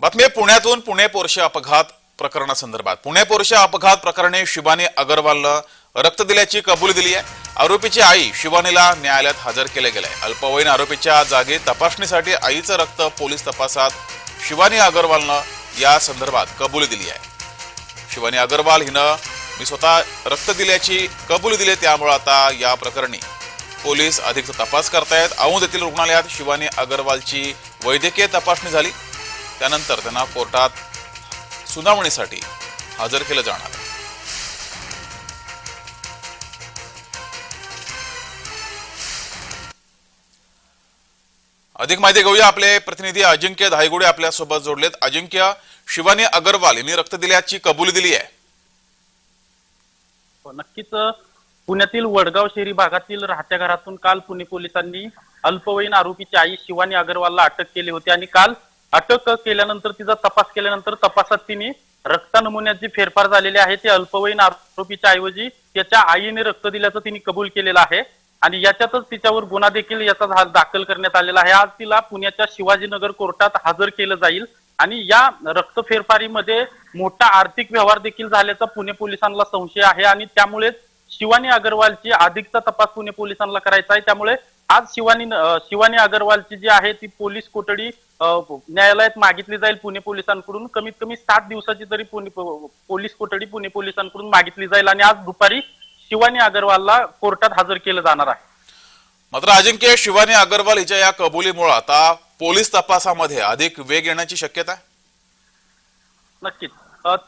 बातमी पुण्यातून पुणे पोरशे अपघात प्रकरणासंदर्भात. पुणे पोरशे अपघात प्रकरणी शिवानी अगरवालला रक्त दिल्याची कबुली दिली आहे. आरोपीची आई शिवानीला न्यायालयात हजर केले गेले. अल्पवयीन आरोपीच्या जागी तपासणीसाठी आईचं रक्त पोलीस तपासात शिवानी अगरवालनं या संदर्भात कबुली दिली आहे. शिवानी अगरवाल हिनं मी स्वतः रक्त दिल्याची कबुली दिली त्यामुळे आता या प्रकरणी पोलीस अधिक तपास करतायत. औंध येथील रुग्णालयात शिवानी अगरवालची वैद्यकीय तपासणी झाली. त्यानंतर त्यांना कोर्टात सुनावणीसाठी हजर केलं जाणार आहे. अधिक माहिती घेऊया आपले प्रतिनिधी अजिंक्य धायगुडे आपल्यासोबत जोडलेत अजिंक्य शिवानी अगरवाल यांनी रक्त दिल्याची कबुली दिली आहे हो, नक्कीच पुण्यातील वडगाव शहरी भागातील राहत्या घरातून काल पुणे पोलिसांनी अल्पवयीन आरोपीची आई शिवानी अगरवालला अटक केली होती आणि काल अटक केल्यानंतर तिचा तपास केल्यानंतर तपासात तिने रक्त नमुन्यात जी फेरफार झालेली आहे ते अल्पवयीन आरोपीच्या ऐवजी त्याच्या आईने रक्त दिल्याचं तिने कबूल केलेलं आहे. आणि याच्यातच तिच्यावर गुन्हा देखील याचा दाखल करण्यात आलेला आहे. आज तिला पुण्याच्या शिवाजीनगर कोर्टात हजर केलं जाईल. आणि या रक्त फेरफारीमध्ये मोठा आर्थिक व्यवहार देखील झाल्याचा पुणे पोलिसांना संशय आहे. आणि त्यामुळेच शिवानी अगरवालची अधिकचा तपास पुणे पोलिसांना करायचा आहे. त्यामुळे आज शिवानी शिवानी अगरवालची जी आहे ती पोलीस कोठडी न्यायालयात मागितली जाईल पुणे पोलिसांकडून. कमीत कमी सात दिवसाची तरी पुणे पोलीस कोठडी पुणे पोलिसांकडून मागितली जाईल आणि आज दुपारी शिवानी अगरवालला कोर्टात हजर केलं जाणार आहे. मात्र अजिंक्य शिवानी अगरवाल हिच्या या कबुलीमुळे आता पोलीस तपासामध्ये अधिक वेग येण्याची शक्यता आहे? नक्कीच.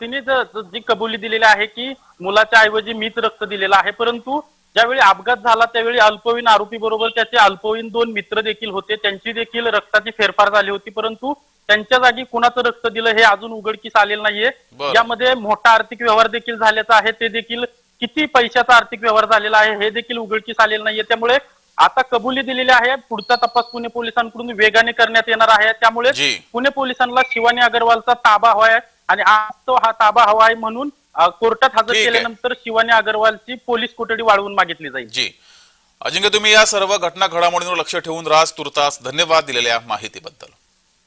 तिने जी कबुली दिलेली आहे की मुलाच्या ऐवजी मीच रक्त दिलेलं आहे परंतु ज्यावेळी अपघात झाला त्यावेळी अल्पवयीन आरोपी बरोबर त्याचे अल्पवयीन दोन मित्र देखील होते. त्यांची देखील रक्ताची फेरफार झाली होती परंतु त्यांच्या जागी कुणाचं रक्त दिलं हे अजून उघडकीस आलेलं नाहीये. यामध्ये मोठा आर्थिक व्यवहार देखील झाल्याचा आहे. ते देखील किती पैशाचा आर्थिक व्यवहार झालेला आहे हे देखील उघडकीस आलेलं नाहीये. त्यामुळे आता कबुली दिलेली आहे पुढचा तपास पुणे पोलिसांकडून वेगाने करण्यात येणार आहे. त्यामुळे. पुणे पोलिसांना शिवानी अगरवालचा ताबा हवाय आणि आज तो हा ताबा हवा आहे म्हणून कोर्टात हजर ठीक आहे. केल्यानंतर शिवानी अगरवालची पोलीस कोठडी वाढवून मागितली जाईल. जी. अजिंक्य तुम्ही या सर्व घटना घडामोडींवर लक्ष ठेवून राज तुर्तास धन्यवाद दिलेल्या माहितीबद्दल.